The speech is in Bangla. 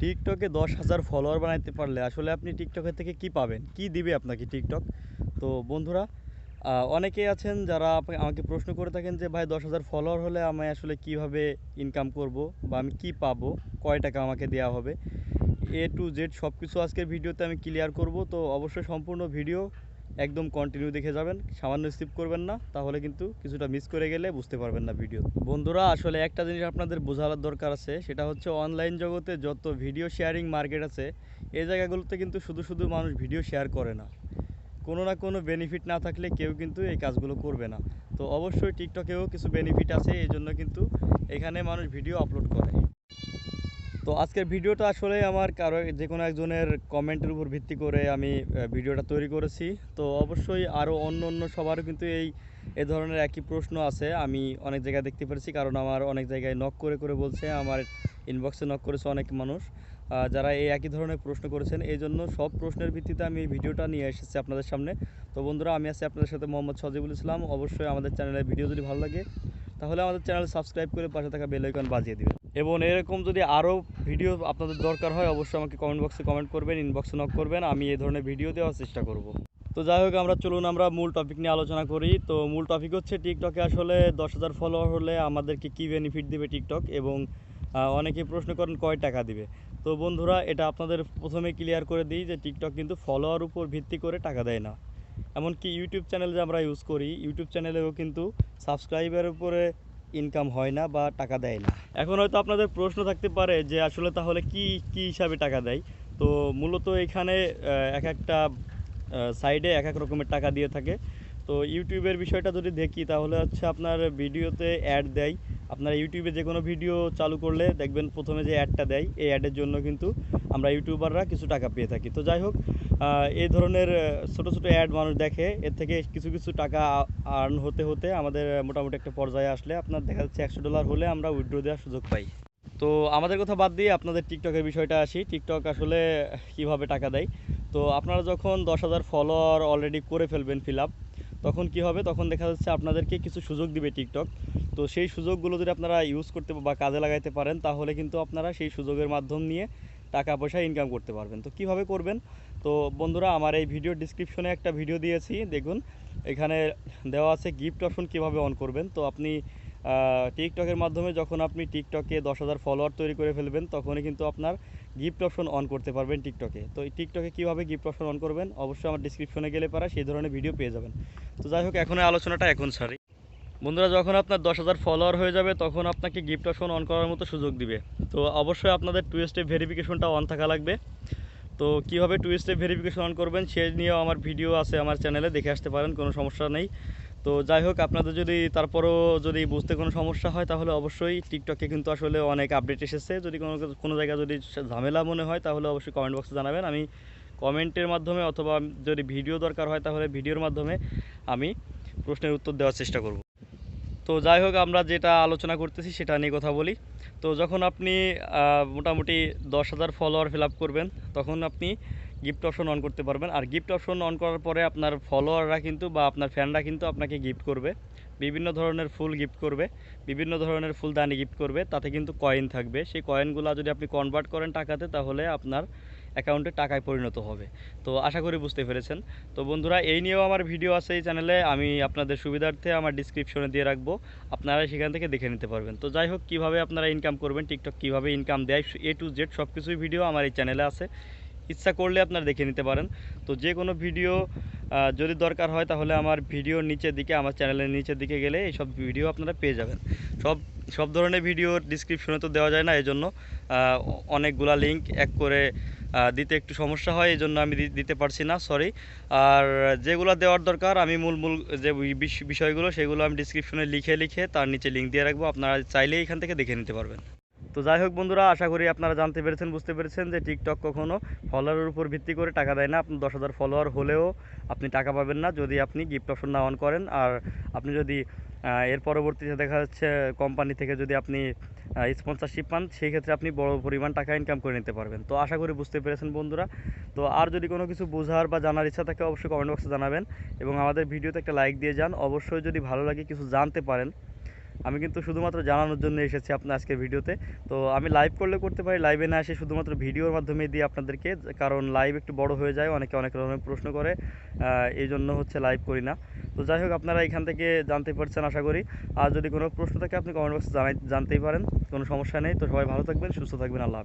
টিকটকে দশ হাজার ফলোয়ার বানাইতে পারলে আসলে আপনি টিকটকের থেকে কি পাবেন? কি দিবে আপনাকে টিকটক? তো বন্ধুরা আহ, অনেকেই আছেন যারা আমাকে প্রশ্ন করে থাকেন যে ভাই দশ হাজার ফলোয়ার হলে আমি আসলে কীভাবে ইনকাম করব বা আমি কি পাবো? কয় টাকা আমাকে দেওয়া হবে? এ টু জেড সব কিছু আজকের ভিডিওতে আমি ক্লিয়ার করব। তো অবশ্যই সম্পূর্ণ ভিডিও একদম কন্টিনিউ দেখে যাবেন, সামান্য স্কিপ করবেন না, তাহলে কিন্তু কিছুটা মিস করে গেলে বুঝতে পারবেন না ভিডিও বন্ধুরা, আসলে একটা জিনিস আপনাদের বোঝার দরকার আছে, সেটা হচ্ছে অনলাইন জগতে যত ভিডিও শেয়ারিং মার্কেট আছে, এই জায়গাগুলোতে কিন্তু শুধু শুধু মানুষ ভিডিও শেয়ার করে না। কোনো না কোনো বেনিফিট না থাকলে কেউ কিন্তু এই কাজগুলো করবে না। তো অবশ্যই টিকটকেও কিছু বেনিফিট আছে এই জন্য কিন্তু এখানে মানুষ ভিডিও আপলোড করে। তো আজকের ভিডিওটা আসলে আমার কারও যে কোনো একজনের কমেন্টের উপর ভিত্তি করে আমি ভিডিওটা তৈরি করেছি। তো অবশ্যই আরও অন্য অন্য সবারও কিন্তু এই, এ ধরনের একই প্রশ্ন আছে। আমি অনেক জায়গায় দেখতে পেরেছি, কারণ আমার অনেক জায়গায় নক করে করে বলছে, আমার ইনবক্সে নক করেছে অনেক মানুষ। যারা এই একই ধরনের প্রশ্ন করেছেন, এই জন্য সব প্রশ্নের ভিত্তিতে আমি এই ভিডিওটা নিয়ে এসেছি আপনাদের সামনে। তো বন্ধুরা, আমি আছি আপনাদের সাথে মোহাম্মদ সজিবুল ইসলাম। অবশ্যই আমাদের চ্যানেলের ভিডিও যদি ভালো লাগে, তাহলে আমাদের চ্যানেল সাবস্ক্রাইব করে পাশে থাকা বেল আইকন বাজিয়ে দিবেন। এবং এরকম যদি আরও ভিডিও আপনাদের দরকার হয় অবশ্যই আমাকে কমেন্ট বক্সে কমেন্ট করবেন ইনবক্সে নক করবেন আমি এই ধরনের ভিডিও দেওয়ার চেষ্টা করব। তো যাই হোক আমরা চলুন আমরা মূল টপিক নিয়ে আলোচনা করি। তো মূল টপিক হচ্ছে টিকটকে আসলে দশ হাজার ফলোয়ার হলে আমাদেরকে কী বেনিফিট দেবে টিকটক এবং আহ, অনেকেই প্রশ্ন করেন কয় টাকা দিবে? তো বন্ধুরা এটা আপনাদের প্রথমে ক্লিয়ার করে দিই যে টিকটক কিন্তু ফলোয়ার উপর ভিত্তি করে টাকা দেয় না। এমনকি ইউটিউব চ্যানেল যে আমরা ইউজ করি ইউটিউব চ্যানেলেও কিন্তু সাবস্ক্রাইবের উপরে ইনকাম হয় না বা টাকা দেয় না। এখন হয়তো আপনাদের প্রশ্ন থাকতে পারে যে আসলে তাহলে কি কি হিসাবে টাকা দেয়? তো মূলত এখানে এক একটা সাইডে এক এক রকমের টাকা দিয়ে থাকে। তো ইউটিউবের বিষয়টা যদি দেখি, তাহলে হচ্ছে আপনার ভিডিওতে অ্যাড দেয়। আপনার ইউটিউবে যে কোনো ভিডিও চালু করলে দেখবেন প্রথমে যে অ্যাডটা দেয়, এই অ্যাডের জন্য কিন্তু আমরা ইউটিউবাররা কিছু টাকা পেয়ে থাকি। তো যাই হোক এই ধরনের ছোট ছোট অ্যাড মানুষ দেখে, এর থেকে কিছু কিছু টাকা আর্ন হতে হতে আমাদের মোটামুটি একটা পর্যায়ে আসলে আপনার দেখা যাচ্ছে একশো ডলার হলে আমরা উইথড্র দেওয়ার সুযোগ পাই। তো আমাদের কথা বাদ দিয়ে আপনাদের টিকটকের বিষয়টা আসি। টিকটক আসলে কীভাবে টাকা দেয়? তো আপনারা যখন দশ হাজার ফলোয়ার অলরেডি করে ফেলবেন ফিল আপ তখন কি হবে? তখন দেখা যাচ্ছে আপনাদেরকে কিছু সুযোগ দিবে টিকটক তো সেই সুযোগগুলো যদি আপনারা ইউজ করতে বা কাজে লাগাইতে পারেন, তাহলে কিন্তু আপনারা সেই সুযোগের মাধ্যম নিয়ে টাকা পয়সা ইনকাম করতে পারবেন। তো কীভাবে করবেন? তো বন্ধুরা, আমার এই ভিডিও ডিসক্রিপশনে একটা ভিডিও দিয়েছি, দেখুন। এখানে দেওয়া আছে গিফট অপশন কীভাবে অন করবেন। তো আপনি টিকটকের মাধ্যমে যখন আপনি টিকটকে দশ হাজার ফলোয়ার তৈরি করে ফেলবেন, তখনই কিন্তু আপনার গিফট অপশন অন করতে পারবেন টিকটকে তো এই টিকটকে কীভাবে গিফট অপশন অন করবেন? অবশ্যই আমার ডিসক্রিপশনে গেলে পারা, সেই ধরনের ভিডিও পেয়ে যাবেন। তো যাই হোক, এখন আলোচনাটা এখন সারি। বন্ধুরা, যখন আপনার দশ হাজার ফলোয়ার হয়ে যাবে, তখন আপনাকে গিফট অপশন অন করার মতো সুযোগ দিবে। তো অবশ্যই আপনাদের টু স্টেপ ভেরিফিকেশনটা অন থাকা লাগবে। তো কীভাবে টু স্টেপ ভেরিফিকেশন অন করবেন, সে নিয়েও আমার ভিডিও আছে আমার চ্যানেলে দেখে আসতে পারেন, কোনো সমস্যা নেই। তো যাই হোক, আপনাদের যদি তারপরও যদি বুঝতে কোনো সমস্যা হয়, তাহলে অবশ্যই টিকটকে কিন্তু আসলে অনেক আপডেট এসেছে। যদি কোনো কোনো জায়গায় যদি ঝামেলা মনে হয়, তাহলে অবশ্যই কমেন্ট বক্সে জানাবেন। আমি কমেন্টের মাধ্যমে অথবা যদি ভিডিও দরকার হয়, তাহলে ভিডিওর মাধ্যমে আমি প্রশ্নের উত্তর দেওয়ার চেষ্টা করব। তো যাই হোক, আমরা যেটা আলোচনা করতেছি সেটা নিয়ে কথা বলি। তো যখন আপনি মোটামুটি দশ হাজার ফলোয়ার ফিল করবেন, তখন আপনি গিফট অপশন অন করতে পারবেন। আর গিফট অপশন অন করার পরে আপনার ফলোয়াররা কিন্তু বা আপনার ফ্যানরা কিন্তু আপনাকে গিফট করবে। বিভিন্ন ধরনের ফুল গিফট করবে, বিভিন্ন ধরনের ফুলদানি গিফট করবে, তাতে কিন্তু কয়েন থাকবে। সেই কয়েনগুলো যদি আপনি কনভার্ট করেন টাকাতে, তাহলে আপনার অ্যাকাউন্টে টাকায় পরিণত হবে। তো আশা করি বুঝতে পেরেছেন। তো বন্ধুরা, এই নিয়েও আমার ভিডিও আছে এই চ্যানেলে। আমি আপনাদের সুবিধার্থে আমার ডিসক্রিপশনে দিয়ে রাখব। আপনারা সেখান থেকে দেখে নিতে পারবেন। তো যাই হোক, কীভাবে আপনারা ইনকাম করবেন টিকটক কীভাবে ইনকাম দেয় এ টু জেড সব কিছুই ভিডিও আমার এই চ্যানেলে আছে। ইচ্ছা করলে আপনারা দেখে নিতে পারেন। তো যে কোনো ভিডিও যদি দরকার হয় তাহলে আমার ভিডিওর নিচের দিকে, আমার চ্যানেলের নিচের দিকে গেলে এই সব ভিডিও আপনারা পেয়ে যাবেন। সব সব ধরনের ভিডিও ডিসক্রিপশনে তো দেওয়া যায় না এই জন্য অনেকগুলা লিঙ্ক এক করে দিতে একটু সমস্যা হয়, এই জন্য আমি দিতে পারছি না সরি আর যেগুলো দেওয়ার দরকার, আমি মূল মূল যে বিষ- বিষয়গুলো, সেগুলো আমি ডিসক্রিপশনে লিখে লিখে তার নিচে লিঙ্ক দিয়ে রাখব, আপনারা চাইলেই এখান থেকে দেখে নিতে পারবেন। তো যাই হোক বন্ধুরা, আশা করি আপনারা জানতে পেরেছেন, বুঝতে পেরেছেন যে টিকটক কখনো ফলোয়ারের উপর ভিত্তি করে টাকা দেয় না। আপনি দশ হাজার ফলোয়ার হলেও আপনি টাকা পাবেন না যদি আপনি গিফট অপশন না অন করেন। আর আপনি যদি এর পরবর্তীতে দেখা যাচ্ছে কোম্পানি থেকে যদি আপনি স্পন্সারশিপ পান, সেই ক্ষেত্রে আপনি বড় পরিমাণ টাকা ইনকাম করে নিতে পারবেন। তো আশা করি বুঝতে পেরেছেন বন্ধুরা। তো আর যদি কোনো কিছু বোঝার বা জানার ইচ্ছা থাকে, অবশ্যই কমেন্ট বক্সে জানাবেন এবং আমাদের ভিডিওতে একটা লাইক দিয়ে যান। অবশ্যই যদি ভালো লাগে কিছু জানতে পারেন আমি কিন্তু শুধুমাত্র জানানোর জন্য এসেছি আপনার আজকে ভিডিওতে। তো আমি লাইভ করলে করতে পারি লাইভে না এসে শুধুমাত্র ভিডিওর মাধ্যমে দিই আপনাদেরকে, কারণ লাইভ একটু বড় হয়ে যায়, অনেকে অনেক রকমের প্রশ্ন করে এই জন্য হচ্ছে লাইভ করি না। তো যাই হোক, আপনারা এখান থেকে জানতে পারছেন আশা করি। আর যদি কোনো প্রশ্ন থাকে, আপনি কমেন্ট বক্সে জানাই, জানতেই পারেন, কোনো সমস্যা নেই। তো সবাই ভালো থাকবেন, সুস্থ থাকবেন, আল্লাহ